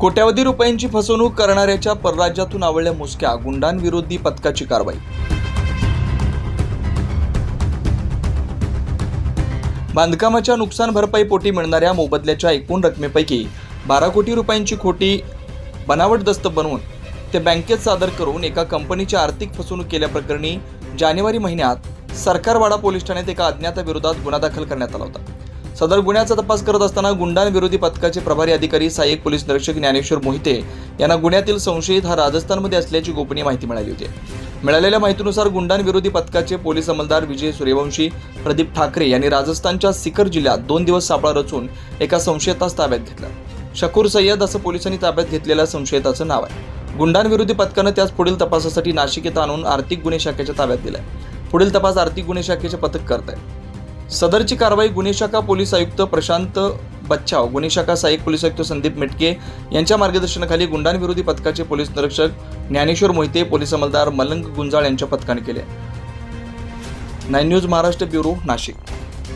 कोट्यावधी रुपयांची फसवणूक करणाऱ्याच्या परराज्यातून आवडल्या मुसक्या गुंडांविरोधी पथकाची कारवाई. बांधकामाच्या नुकसान भरपाई पोटी मिळणाऱ्या मोबदल्याच्या एकूण रकमेपैकी बारा कोटी रुपयांची खोटी बनावट दस्त बनवून ते बँकेत सादर करून एका कंपनीची आर्थिक फसवणूक केल्याप्रकरणी जानेवारी महिन्यात सरकारवाडा पोलीस ठाण्यात एका अज्ञाताविरोधात गुन्हा दाखल करण्यात आला होता. सदर गुन्ह्याचा तपास करत असताना गुंडांविरोधी पथकाचे प्रभारी अधिकारी सहाय्यक पोलीस निरीक्षक ज्ञानेश्वर मोहिते यांना गुन्ह्यातील संशयित हा राजस्थानमध्ये असल्याची गोपनीय माहिती मिळाली होती. मिळालेल्या माहितीनुसार गुंडांविरोधी पथकाचे पोलीस अंमलदार विजय सूर्यवंशी प्रदीप ठाकरे यांनी राजस्थानच्या सिकर जिल्ह्यात दोन दिवस सापळा रचून एका संशयितास ताब्यात घेतला. शकूर सय्यद असं पोलिसांनी ताब्यात घेतलेल्या संशयिताचं नाव आहे. गुंडांविरोधी पथकानं त्यास पुढील तपासासाठी नाशिक येथे आणून आर्थिक गुन्हे शाखेच्या ताब्यात दिलाय. पुढील तपास आर्थिक गुन्हे शाखेचे पथक करत आहे सदरची कारवाई गुन्हे शाखा पोलीस आयुक्त प्रशांत बच्छाव गुन्हे शाखा सहाय्यक पोलीस आयुक्त संदीप मेटके यांच्या मार्गदर्शनाखाली गुंडांविरोधी पथकाचे पोलीस निरीक्षक ज्ञानेश्वर मोहिते पोलीस अंमलदार मलंग गुंजाळ यांच्या पथकाने केले. Nine news Maharashtra bureau Nashik.